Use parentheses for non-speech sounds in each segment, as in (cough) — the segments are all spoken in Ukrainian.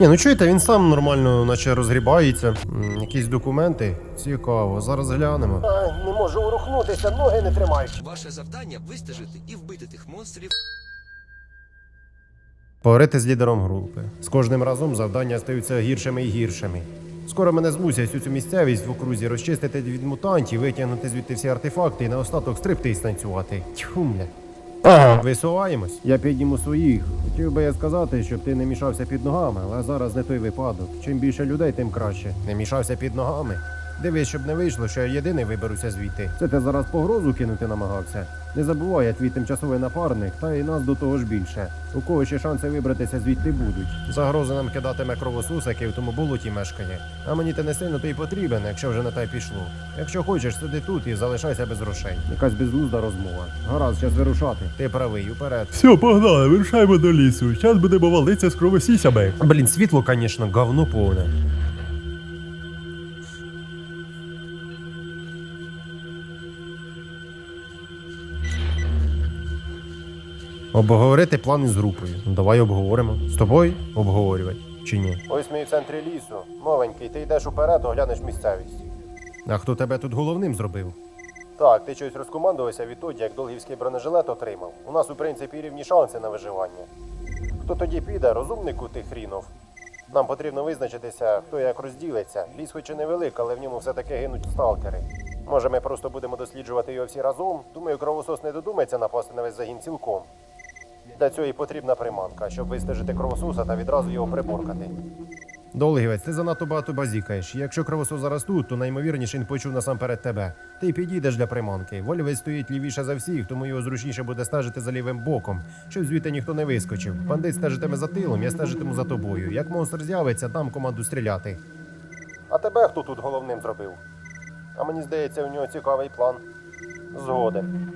Ні, ну чуєте, він сам нормально, наче розгрібається. М, Якісь документи. Цікаво, зараз глянемо. Не можу урухнутися, ноги не тримають. Ваше завдання вистежити і вбити тих монстрів. Поговорити з лідером групи. З кожним разом завдання стаються гіршими і гіршими. Скоро мене змусять всю цю місцевість в окрузі розчистити від мутантів, витягнути звідти всі артефакти і на остаток стриптиз танцювати. Тьху, бля. Висуваємось. Я підніму своїх. Хотів би я сказати, щоб ти не мішався під ногами, але зараз не той випадок. Чим більше людей, тим краще. Не мішався під ногами. Дивись, щоб не вийшло, що я єдиний виберуся звідти. Це ти зараз погрозу кинути намагався. Не забувай, я твій тимчасовий напарник, та й нас до того ж більше. У кого ще шанси вибратися звідти будуть. Загрози нам кидатиме кровосус, який в тому болоті мешкає. А мені ти не сильно то й потрібен, якщо вже на те пішло. Якщо хочеш, сиди тут і залишайся без грошей. Якась безглузда розмова. Гаразд, час вирушати. Ти правий, уперед. Все, погнали, вирушаємо до лісу. Зараз будемо валитися з кровосісями. Блін, світло, звісно, говно повне. Обговорити плани з групою. Ну, давай обговоримо. З тобою обговорювати чи ні? Ось ми в центрі лісу. Новенький, ти йдеш уперед, оглянеш місцевість. А хто тебе тут головним зробив? Так, ти щось розкомандувався відтоді, як долгівський бронежилет отримав. У нас, у принципі, рівні шанси на виживання. Хто тоді піде, розумнику тих хрінов. Нам потрібно визначитися, хто як розділиться. Ліс хоч і невелик, але в ньому все-таки гинуть сталкери. Може, ми просто будемо досліджувати його всі разом. Думаю, кровосос не додумається напасти на весь загін цілком. Для цього і потрібна приманка, щоб вистежити кровососа та відразу його приборкати. Долгівець, ти занадто багато базікаєш. Якщо кровосос зараз тут, то наймовірніше він почув насамперед тебе. Ти підійдеш для приманки. Вольвець стоїть лівіше за всіх, тому його зручніше буде стежити за лівим боком, щоб звідти ніхто не вискочив. Бандит стежитиме за тилом, я стежитиму за тобою. Як монстр з'явиться, дам команду стріляти. А тебе хто тут головним зробив? А мені здається, у нього цікавий план. Згоден.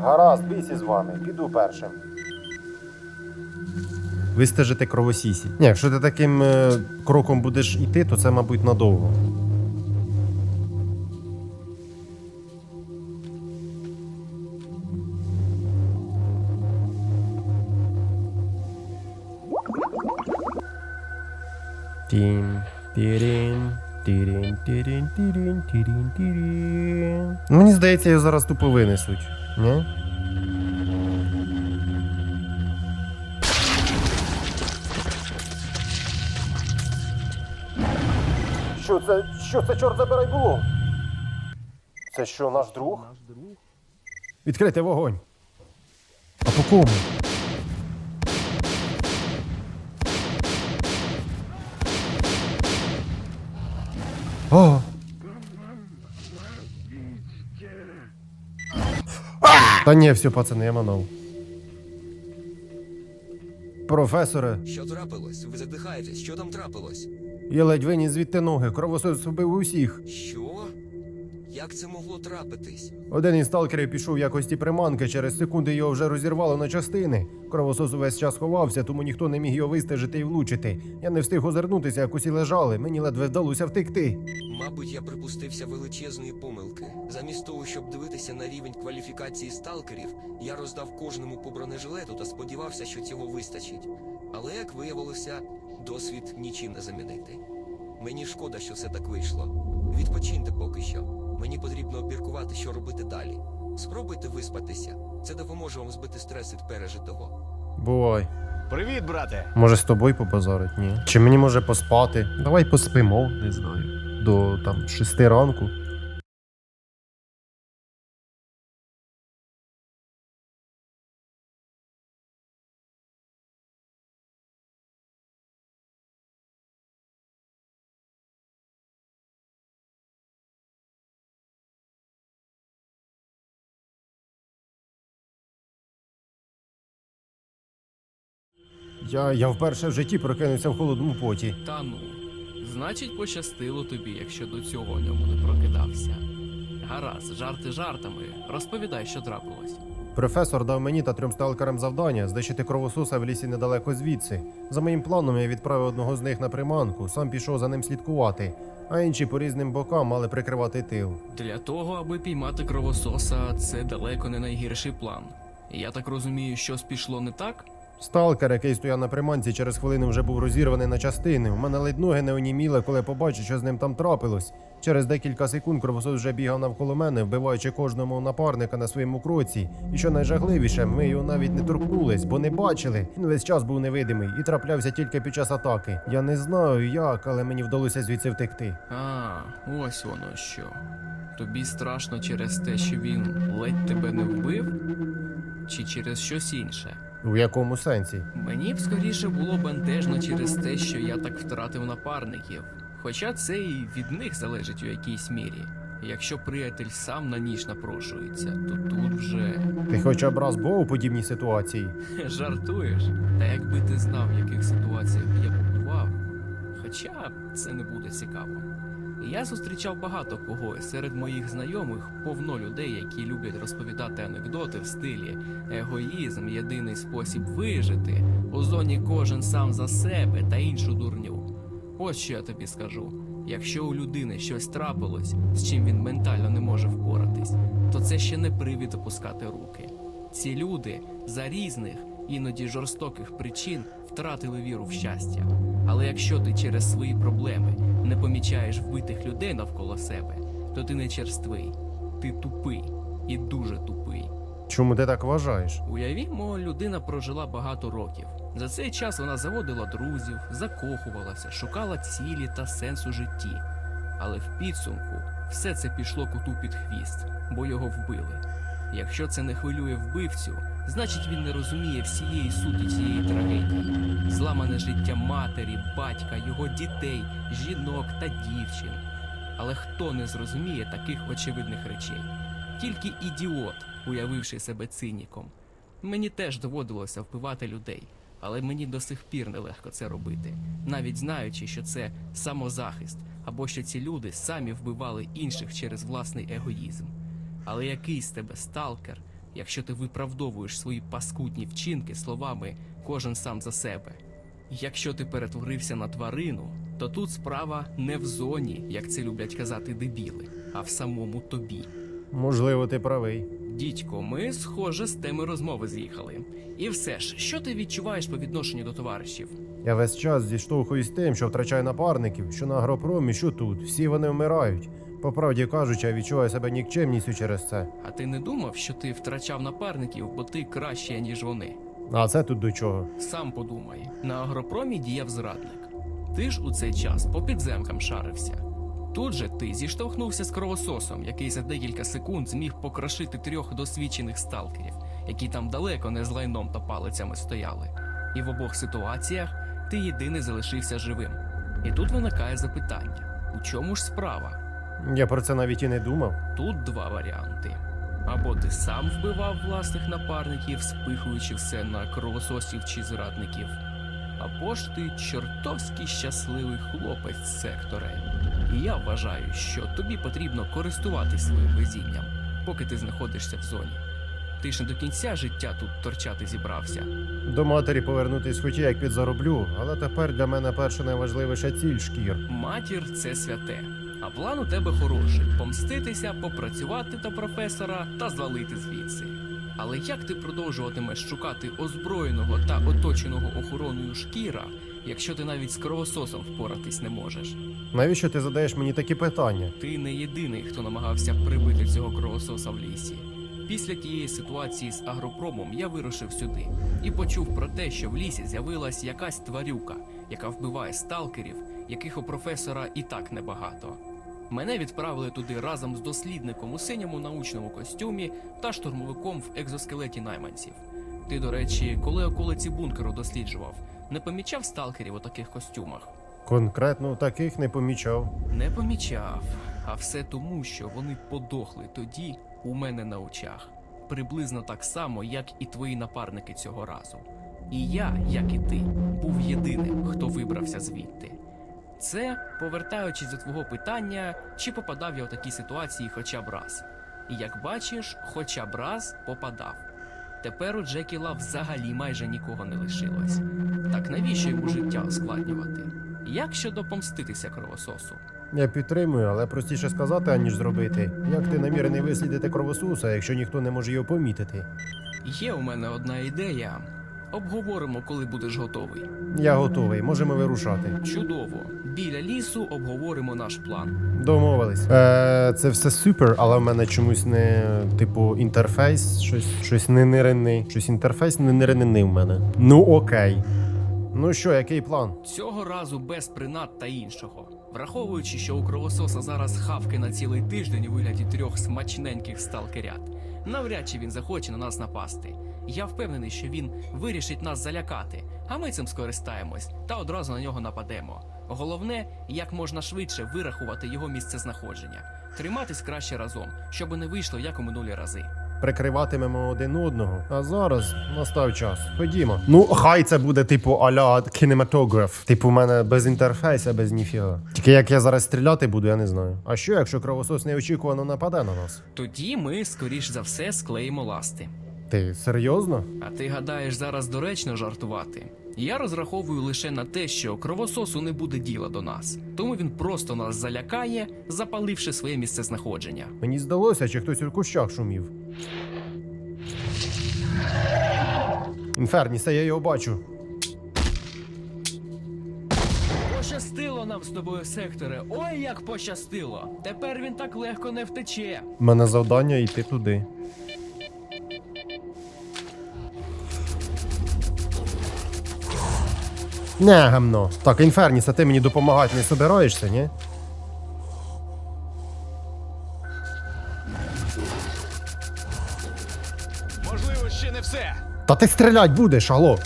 Гаразд, бійся з вами, піду першим. Вистежити кровосісі. Ні, якщо ти таким е, кроком будеш йти, то це, мабуть, надовго. Тім, тірін, тірін, тірін, тірін, тірін, тірін. Мені здається, його зараз тупо винесуть. Ні? Це? Що це, чорт забирай було? Це що, наш друг? Відкрити вогонь. А по кому? О! Та ні, все, пацани, я манув. Професоре, Що трапилось? Ви задихаєтесь, що там трапилось? Я ледь виніс звідти ноги, кровосос вбив усіх. Що? Як це могло трапитись? Один із сталкерів пішов в якості приманки, через секунди його вже розірвало на частини. Кровосос увесь час ховався, тому ніхто не міг його вистежити і влучити. Я не встиг озирнутися, як усі лежали. Мені ледве вдалося втекти. Мабуть, я припустився величезної помилки. Замість того, щоб дивитися на рівень кваліфікації сталкерів, я роздав кожному по бронежилету та сподівався, що цього вистачить. Але як виявилося, досвід нічим не замінити. Мені шкода, що все так вийшло. Відпочиньте поки що. Мені потрібно обміркувати, що робити далі. Спробуйте виспатися. Це допоможе вам збити стрес від пережитого. Бувай. Привіт, брате! Може з тобою побазарить, ні? Чи мені може поспати? Давай поспимо, не знаю. До там шести ранку. Я, я вперше в житті прокинувся в холодному поті. Та ну. Значить, пощастило тобі, якщо до цього в ньому не прокидався. Гаразд, жарти жартами. Розповідай, що трапилось. Професор дав мені та трьом сталкерам завдання знищити кровососа в лісі недалеко звідси. За моїм планом я відправив одного з них на приманку, сам пішов за ним слідкувати, а інші по різним бокам мали прикривати тил. Для того, аби піймати кровососа, це далеко не найгірший план. Я так розумію, щось пішло не так? Сталкер, який стояв на приманці, через хвилину вже був розірваний на частини. У мене ледь ноги не оніміли, коли побачив, що з ним там трапилось. Через декілька секунд кровосос вже бігав навколо мене, вбиваючи кожному напарника на своєму кроці. І що найжахливіше, ми його навіть не торкнулись, бо не бачили. Він весь час був невидимий і траплявся тільки під час атаки. Я не знаю як, але мені вдалося звідси втекти. А, ось воно що. Тобі страшно через те, що він ледь тебе не вбив? Чи через щось інше? У якому сенсі? Мені б скоріше було бентежно через те, що я так втратив напарників. Хоча це і від них залежить у якійсь мірі. Якщо приятель сам на ніч напрошується, то тут вже Ти хоча б раз був у подібній ситуації? (laughs) жартуєш. Та якби ти знав, в яких ситуаціях я побував, хоча це не буде цікаво. Я зустрічав багато кого, серед моїх знайомих повно людей, які люблять розповідати анекдоти в стилі егоїзм єдиний спосіб вижити, у зоні кожен сам за себе та іншу дурню. Ось що я тобі скажу: якщо у людини щось трапилось, з чим він ментально не може впоратись, то це ще не привід опускати руки. Ці люди за різних, іноді жорстоких причин втратили віру в щастя. Але якщо ти через свої проблеми не помічаєш вбитих людей навколо себе, то ти не черствий, ти тупий і дуже тупий. Чому ти так вважаєш? Уявімо, людина прожила багато років. За цей час вона заводила друзів, закохувалася, шукала цілі та сенс у житті. Але в підсумку все це пішло коту під хвіст, бо його вбили. Якщо це не хвилює вбивцю, значить він не розуміє всієї суті цієї трагедії. Зламане життя матері, батька, його дітей, жінок та дівчин. Але хто не зрозуміє таких очевидних речей? Тільки ідіот, уявивши себе циніком. Мені теж доводилося вбивати людей, але мені до сих пір нелегко це робити, навіть знаючи, що це самозахист, або що ці люди самі вбивали інших через власний егоїзм. Але який з тебе сталкер, якщо ти виправдовуєш свої паскудні вчинки словами кожен сам за себе? Якщо ти перетворився на тварину, то тут справа не в зоні, як це люблять казати дебіли, а в самому тобі. Можливо, ти правий. Дідько, ми, схоже, з теми розмови з'їхали. І все ж, що ти відчуваєш по відношенню до товаришів? Я весь час зіштовхуюсь з тим, що втрачаю напарників, що на агропромі, що тут. Всі вони вмирають. По правді кажучи, я відчуваю себе нікчемністю через це. А ти не думав, що ти втрачав напарників, бо ти краще, ніж вони? А це тут до чого? Сам подумай, на агропромі діяв зрадник. Ти ж у цей час по підземкам шарився. Тут же ти зіштовхнувся з кровососом, який за декілька секунд зміг покрошити трьох досвідчених сталкерів, які там далеко не з лайном та палицями стояли. І в обох ситуаціях ти єдиний залишився живим. І тут виникає запитання: у чому ж справа? Я про це навіть і не думав. Тут два варіанти. Або ти сам вбивав власних напарників, спихуючи все на кровососів чи зрадників, або ж ти чортовський щасливий хлопець секторе. І я вважаю, що тобі потрібно користуватись своїм везінням, поки ти знаходишся в зоні. Ти ж не до кінця життя тут торчати зібрався. До матері повернутись хотів, як підзароблю, але тепер для мене перша найважливіша ціль шкір. Матір це святе. А план у тебе хороший помститися, попрацювати та професора та звалити звідси. Але як ти продовжуватимеш шукати озброєного та оточеного охороною шкіра, якщо ти навіть з кровососом впоратись не можеш? Навіщо ти задаєш мені такі питання? Ти не єдиний, хто намагався прибити цього кровососа в лісі. Після тієї ситуації з агропромом я вирушив сюди і почув про те, що в лісі з'явилась якась тварюка, яка вбиває сталкерів, яких у професора і так небагато. Мене відправили туди разом з дослідником у синьому научному костюмі та штурмовиком в екзоскелеті найманців. Ти, до речі, коли околиці бункеру досліджував, не помічав сталкерів у таких костюмах? Конкретно таких не помічав. Не помічав, а все тому, що вони подохли тоді у мене на очах, приблизно так само, як і твої напарники цього разу. І я, як і ти, був єдиним, хто вибрався звідти. Це повертаючись до твого питання, чи попадав я у такі ситуації хоча б раз. І як бачиш, хоча б раз попадав. Тепер у Джекіла взагалі майже нікого не лишилось. Так навіщо йому життя ускладнювати? Як щодо помститися кровососу? Я підтримую, але простіше сказати, аніж зробити. Як ти намірений вислідити кровосуса, якщо ніхто не може його помітити? Є у мене одна ідея, Обговоримо, коли будеш готовий. Я готовий, можемо вирушати. Чудово. Біля лісу обговоримо наш план. Домовились. Е, це все супер, але в мене чомусь не типу інтерфейс, щось, щось не ниринний. Щось інтерфейс не ниринний в мене. Ну окей. Ну що, який план? Цього разу без принад та іншого. Враховуючи, що у кровососа зараз хавки на цілий тиждень у вигляді трьох смачненьких сталкерят, навряд чи він захоче на нас напасти. Я впевнений, що він вирішить нас залякати, а ми цим скористаємось та одразу на нього нападемо. Головне, як можна швидше вирахувати його місце знаходження. Триматись краще разом, щоб не вийшло як у минулі рази. Прикриватимемо один одного. А зараз настав час. Ходімо. Ну, хай це буде типу аля кінематограф. Типу, в мене без інтерфейса, без ніфіга. Тільки як я зараз стріляти буду, я не знаю. А що, якщо кровосос неочікувано нападе на нас? Тоді ми, скоріш за все, склеїмо ласти. Ти серйозно? А ти гадаєш зараз доречно жартувати? Я розраховую лише на те, що кровососу не буде діла до нас, тому він просто нас залякає, запаливши своє місце знаходження. Мені здалося, чи хтось у кущах шумів. Інферніса, я його бачу. Пощастило нам з тобою, секторе. Ой, як пощастило! Тепер він так легко не втече. У мене завдання йти туди. Не, гамно. Так, Інферніса, ти мені допомагати не собираєшся, ні? Можливо, ще не все. Та ти стрілять будеш, алло.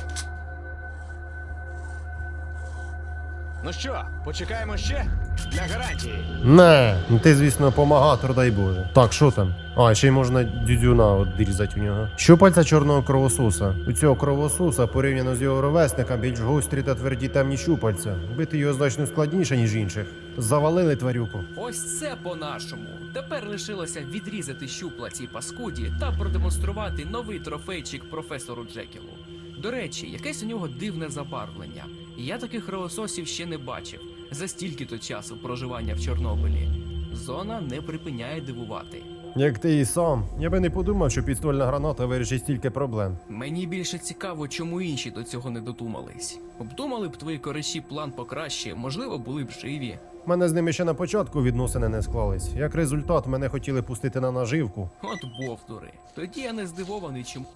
Ну що, почекаємо ще? Для гарантії. Не, ну ти, звісно, помагатор, дай Боже. Так, що там? А, ще й можна дюдюна от дірізати у нього. Щупальця чорного кровосуса. У цього кровосуса, порівняно з його ровесником, більш гострі та тверді темні щупальця. Бити його значно складніше, ніж інших. Завалили тварюку. Ось це по-нашому. Тепер лишилося відрізати щупла цій паскуді та продемонструвати новий трофейчик професору Джекілу. До речі, якесь у нього дивне забарвлення. Я таких кровососів ще не бачив за стільки-то часу проживання в Чорнобилі. Зона не припиняє дивувати. Як ти і сам, я би не подумав, що підствольна граната вирішить стільки проблем. Мені більше цікаво, чому інші до цього не додумались. Обдумали б твої кориші план покраще, можливо, були б живі. Мене з ними ще на початку відносини не склались. Як результат, мене хотіли пустити на наживку. От бовдури. Тоді я не здивований, чому.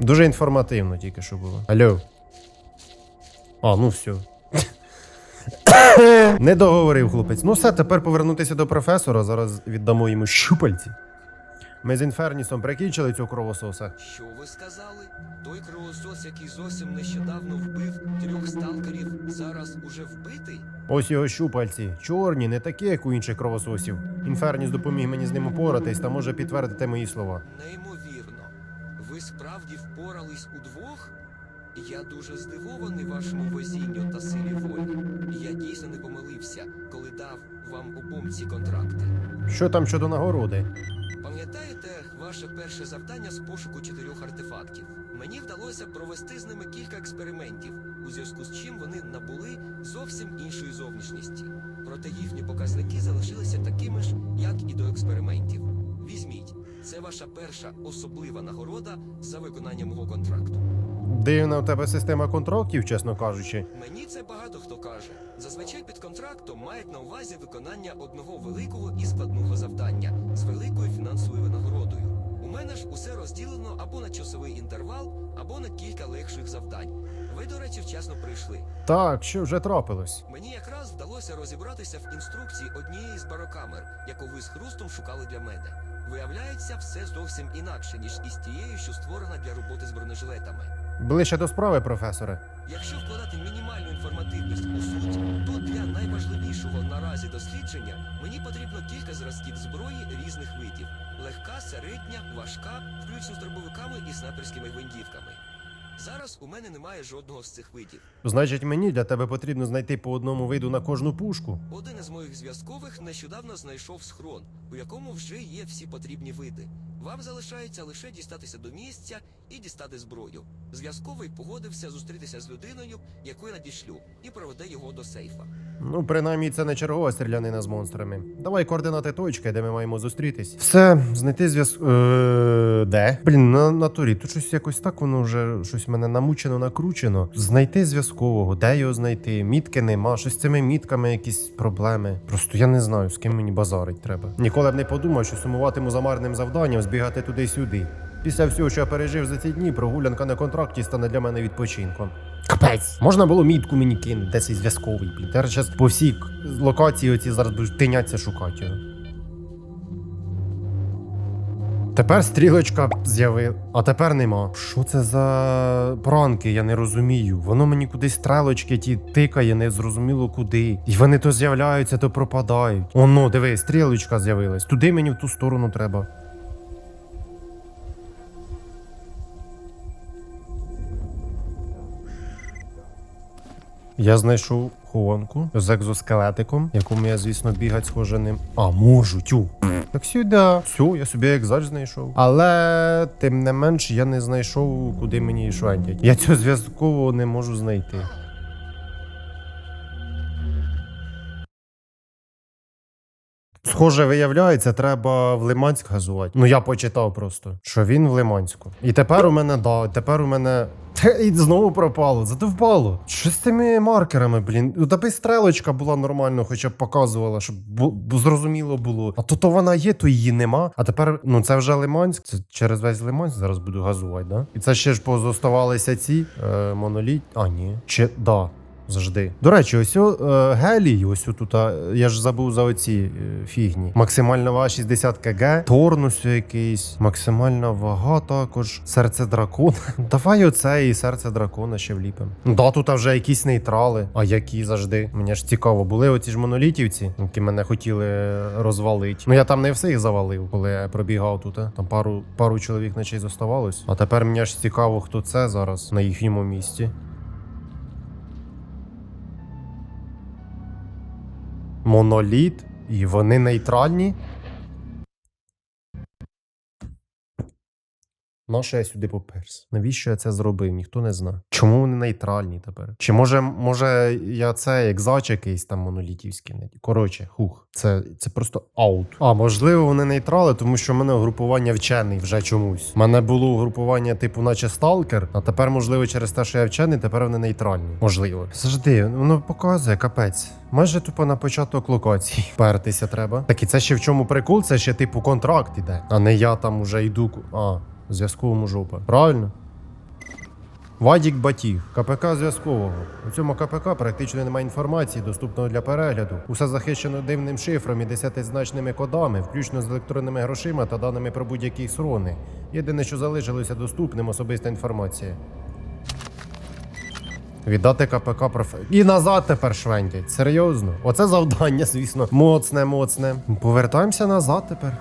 Дуже інформативно тільки що було. Алло. А, ну все. (coughs) Не договорив хлопець. Ну все, тепер повернутися до професора. Зараз віддамо йому щупальці. Ми з інфернісом прикінчили цього кровососа. Що ви сказали? Той кровосос, який зовсім нещодавно вбив трьох сталкерів, зараз уже вбитий? Ось його щупальці. Чорні, не такі, як у інших кровососів. Інферніс допоміг мені з ним упоратись та може підтвердити мої слова. Неймовірно. Ви справді впорались удвох? Я дуже здивований вашому везінню та силі волі. Я дійсно не помилився, коли дав вам обом ці контракти. Що там щодо нагороди? Пам'ятаєте ваше перше завдання з пошуку чотирьох артефактів? Мені вдалося провести з ними кілька експериментів, у зв'язку з чим вони набули зовсім іншої зовнішності. Проте їхні показники залишилися такими ж, як і до експериментів. Це ваша перша особлива нагорода за виконання мого контракту. Дивна у тебе система контрактів, чесно кажучи. Мені це багато хто каже. Зазвичай під контрактом мають на увазі виконання одного великого і складного завдання з великою фінансовою винагородою. У мене ж усе розділено або на часовий інтервал, або на кілька легших завдань. Ви, до речі, вчасно прийшли. Так, що вже трапилось? Мені якраз вдалося розібратися в інструкції однієї з барокамер, яку ви з хрустом шукали для мене. Виявляється, все зовсім інакше, ніж із тією, що створена для роботи з бронежилетами. Ближче до справи, професоре. Якщо вкладати мінімальну інформативність у суть, то для найважливішого наразі дослідження мені потрібно кілька зразків зброї різних видів: легка, середня, важка, включно з дробовиками і снайперськими гвинтівками. Зараз у мене немає жодного з цих видів. Значить, мені для тебе потрібно знайти по одному виду на кожну пушку. Один із моїх зв'язкових нещодавно знайшов схрон, у якому вже є всі потрібні види. Вам залишається лише дістатися до місця і дістати зброю. Зв'язковий погодився зустрітися з людиною, яку я надішлю, і проведе його до сейфа. Ну, принаймні, це не чергова стрілянина з монстрами. Давай координати точки, де ми маємо зустрітись. Все, знайти зв'язок. Е, де? Блін, на натурі. Тут щось якось так воно вже щось мене намучено, накручено. Знайти зв'язкового, де його знайти? Мітки нема. Щось з цими мітками якісь проблеми. Просто я не знаю, з ким мені базарить треба. Ніколи б не подумав, що сумуватиму за марним завданням, збігати туди-сюди. Після всього, що я пережив за ці дні, прогулянка на контракті стане для мене відпочинком. Капець, можна було мітку мені кинути, де цей зв'язковий, блін. Тепер зараз по всій локації оці зараз будуть тиняться шукати його. Тепер стрілочка з'явила, а тепер нема. Що це за пранки? Я не розумію. Воно мені кудись стрелочки ті тикає, не зрозуміло куди. І вони то з'являються, то пропадають. Оно, диви, стрілочка з'явилась. Туди мені в ту сторону треба. Я знайшов хованку з екзоскелетиком, якому я, звісно, бігать схоже ним. А, можу, тю. Так сюди. Все, я собі екзач знайшов. Але тим не менш я не знайшов, куди мені швендять. Я цього зв'язкового не можу знайти. Схоже, виявляється, треба в Лиманськ газувати. Ну я почитав просто, що він в Лиманську. І тепер у мене да, тепер у мене. Те, і знову пропало, зато впало. Що з цими маркерами, блін? Ну, Та стрелочка була нормально, хоча б показувала, щоб бу- зрозуміло було. А то то вона є, то її нема. А тепер, ну це вже Лиманськ. Це через весь Лиманськ зараз буду газувати, да? І це ще ж позоставалися ці е, моноліт. А, ні. Чи да. Завжди. До речі, ось е, гелій, ось тут, я ж забув за оці е, фігні. Максимальна вага 60 кг, торнус якийсь, максимальна вага також, серце дракона. (laughs) Давай оце і серце дракона ще вліпимо. Да, тут вже якісь нейтрали. А які завжди? Мені ж цікаво, були оці ж монолітівці, які мене хотіли розвалити. Ну я там не всіх завалив, коли я пробігав тут. Там пару, пару чоловік наче зоставалось. А тепер мені ж цікаво, хто це зараз на їхньому місці. Моноліт, і вони нейтральні. Нащо я сюди поперся? Навіщо я це зробив? Ніхто не знає. Чому вони нейтральні тепер? Чи може, може я це екзач якийсь там монолітівський? Коротше, хух, це, це просто аут. А можливо, вони нейтрали, тому що в мене угрупування вчений вже чомусь. У мене було угрупування, типу, наче сталкер, а тепер, можливо, через те, що я вчений, тепер вони нейтральні. Можливо. Завжди, воно показує, капець. Майже тупо на початок локації (laughs) пертися треба. Так і це ще в чому прикол? Це ще типу контракт іде, а не я там уже йду. А, зв'язковому жопа. Правильно? Вадік Батіг, КПК зв'язкового. У цьому КПК практично немає інформації, доступного для перегляду. Усе захищено дивним шифром і десятизначними кодами, включно з електронними грошима та даними про будь-які срони. Єдине, що залишилося доступним, особиста інформація. Віддати КПК проф... І назад тепер швендять. Серйозно? Оце завдання, звісно. Моцне, моцне. Повертаємося назад тепер.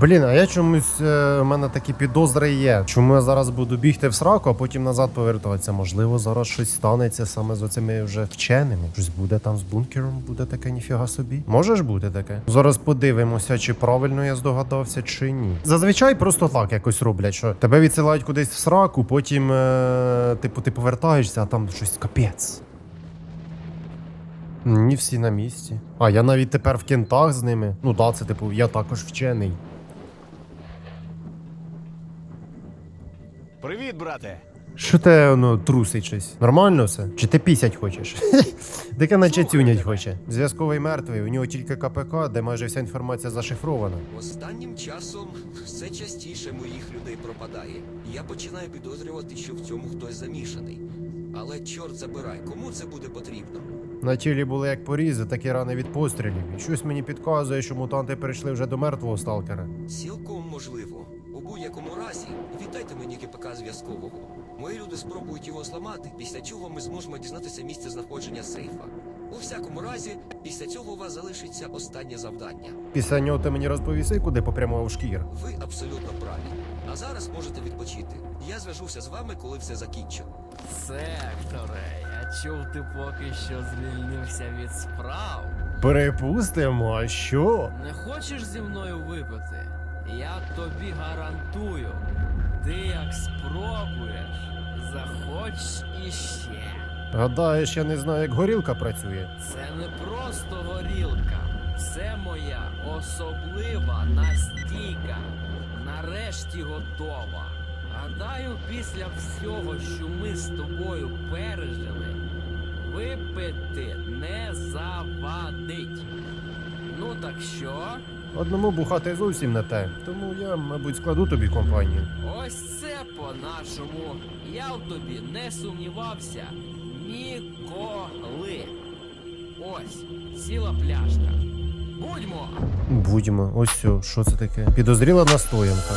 Блін, а я чомусь е, у мене такі підозри є. Чому я зараз буду бігти в сраку, а потім назад повертатися? Можливо, зараз щось станеться саме з оцими вже вченими. Щось буде там з бункером, буде таке ніфіга собі. Може бути таке? Зараз подивимося, чи правильно я здогадався, чи ні. Зазвичай просто так якось роблять, що тебе відсилають кудись в сраку, потім, е, типу, ти повертаєшся, а там щось капець. Ні, всі на місці. А я навіть тепер в кентах з ними. Ну да, це типу, я також вчений. Привіт, брате. Що те воно трусить щось? Нормально все? Чи ти пісять хочеш? (laughs) Таке наче тюнять хоче. Зв'язковий мертвий, у нього тільки КПК, де майже вся інформація зашифрована. Останнім часом все частіше моїх людей пропадає. Я починаю підозрювати, що в цьому хтось замішаний. Але чорт забирай, кому це буде потрібно? На тілі були як порізи, так і рани від пострілів. І щось мені підказує, що мутанти перейшли вже до мертвого сталкера. Цілком можливо. У будь-якому разі, віддайте мені КПК зв'язкового. Мої люди спробують його зламати, після чого ми зможемо дізнатися місце знаходження сейфа. У всякому разі, після цього у вас залишиться останнє завдання. Після нього ти мені розповіси, куди попрямував шкір. Ви абсолютно праві. А зараз можете відпочити. Я зв'яжуся з вами, коли все закінчу. Секторе, я чув, ти поки що звільнився від справ. Припустимо, а що? Не хочеш зі мною випити? Я тобі гарантую. Ти як спробуєш, захоч іще. Гадаєш, я не знаю, як горілка працює. Це не просто горілка, це моя особлива настійка. Нарешті готова. Гадаю, після всього, що ми з тобою пережили, випити не завадить. Ну так що? Одному бухати зовсім не те, тому я, мабуть, складу тобі компанію. Ось це по-нашому. Я в тобі не сумнівався ніколи. Ось ціла пляшка. Будьмо! Будьмо, ось все, що це таке? Підозріла настоянка.